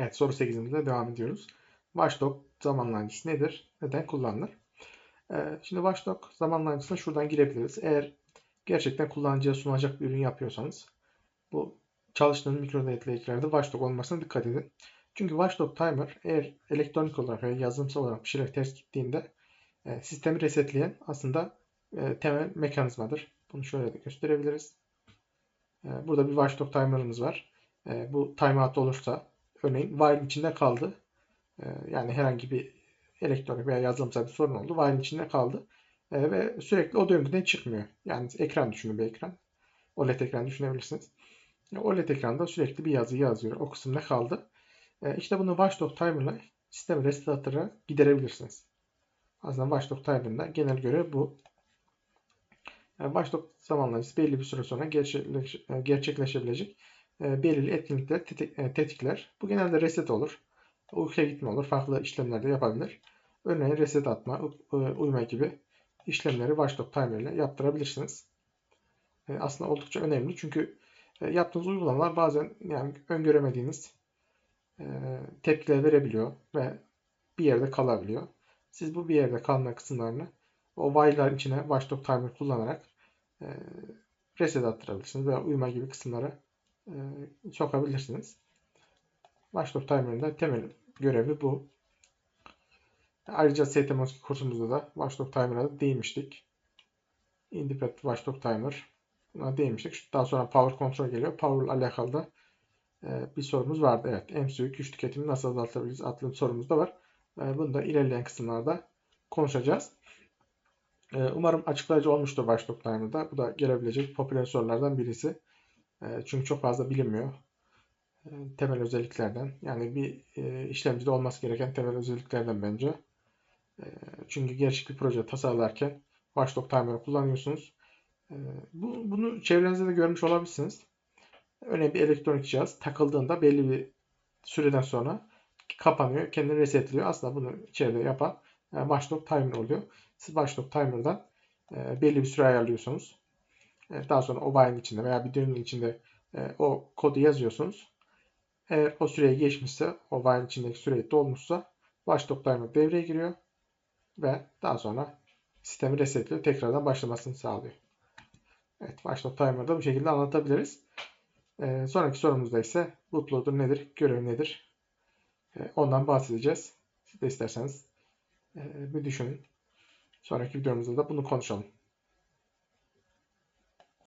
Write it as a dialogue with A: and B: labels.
A: Evet soru 8'imizde devam ediyoruz. Watchdog zamanlayıcısı nedir? Neden kullanılır? Ee, şimdi Watchdog zamanlayıcısına şuradan girebiliriz. Eğer gerçekten kullanıcıya sunacak bir ürün yapıyorsanız bu çalıştığınız mikro denetleyicilerde Watchdog olmasına dikkat edin. Çünkü Watchdog Timer eğer elektronik olarak veya yazılımsal olarak bir şeyler ters gittiğinde e, sistemi resetleyen aslında e, temel mekanizmadır. Bunu şöyle de gösterebiliriz. E, burada bir Watchdog Timer'ımız var. E, bu timeout olursa örneğin while içinde kaldı. E, yani herhangi bir elektronik veya yazılımsal bir sorun oldu. While içinde kaldı. E, ve sürekli o döngüden çıkmıyor. Yani ekran düşünün bir ekran. OLED ekran düşünebilirsiniz. OLED ekranda sürekli bir yazı yazıyor. O kısımda kaldı. E, işte bunu Watchdog Timer'la sistemi reset atarak giderebilirsiniz. Aslında Watchdog Timer'da genel görev bu. Yani Watchdog zamanlayıcısı belli bir süre sonra gerçekleş, e, gerçekleşebilecek belirli etkinlikler e, tetikler. Bu genelde reset olur. Uykuya gitme olur. Farklı işlemler de yapabilir. Örneğin reset atma, uyuma gibi işlemleri Watchdog Timer ile yaptırabilirsiniz. Aslında oldukça önemli çünkü yaptığınız uygulamalar bazen yani öngöremediğiniz tepkiler verebiliyor ve bir yerde kalabiliyor. Siz bu bir yerde kalma kısımlarını o while'lar içine Watchdog Timer kullanarak reset attırabilirsiniz veya uyuma gibi kısımlara e, sokabilirsiniz. Watchdog Timer'ın temel görevi bu. Ayrıca STM32 kursumuzda da Watchdog Timer'a da değinmiştik. Independent Watchdog Timer. Buna değinmiştik. Daha sonra Power Control geliyor. Power ile alakalı da e, bir sorumuz vardı. Evet. MCU güç tüketimi nasıl azaltabiliriz adlı sorumuz da var. E, bunu da ilerleyen kısımlarda konuşacağız. E, umarım açıklayıcı olmuştur Watchdog Timer'da. Bu da gelebilecek popüler sorulardan birisi. Ee, çünkü çok fazla bilinmiyor. Ee, temel özelliklerden. Yani bir e, işlemcide olması gereken temel özelliklerden bence. Ee, çünkü gerçek bir proje tasarlarken Watchdog Timer'ı kullanıyorsunuz. Bu, bunu çevrenizde de görmüş olabilirsiniz. Örneğin bir elektronik cihaz takıldığında belli bir süreden sonra kapanıyor, kendini resetliyor. Aslında bunu içeride yapan e, Watchdog Timer oluyor. Siz Watchdog Timer'dan e, belli bir süre ayarlıyorsunuz. E, daha sonra o while içinde veya bir döngü içinde e, o kodu yazıyorsunuz. Eğer o süreye geçmişse, o while içindeki süre dolmuşsa watchdog timer devreye giriyor ve daha sonra sistemi resetliyor. Tekrardan başlamasını sağlıyor. Evet, watchdog timer'da bu şekilde anlatabiliriz. Ee, sonraki sorumuzda ise bootloader nedir, görev nedir? Ee, ondan bahsedeceğiz. Siz de isterseniz e, bir düşünün. Sonraki videomuzda da bunu konuşalım.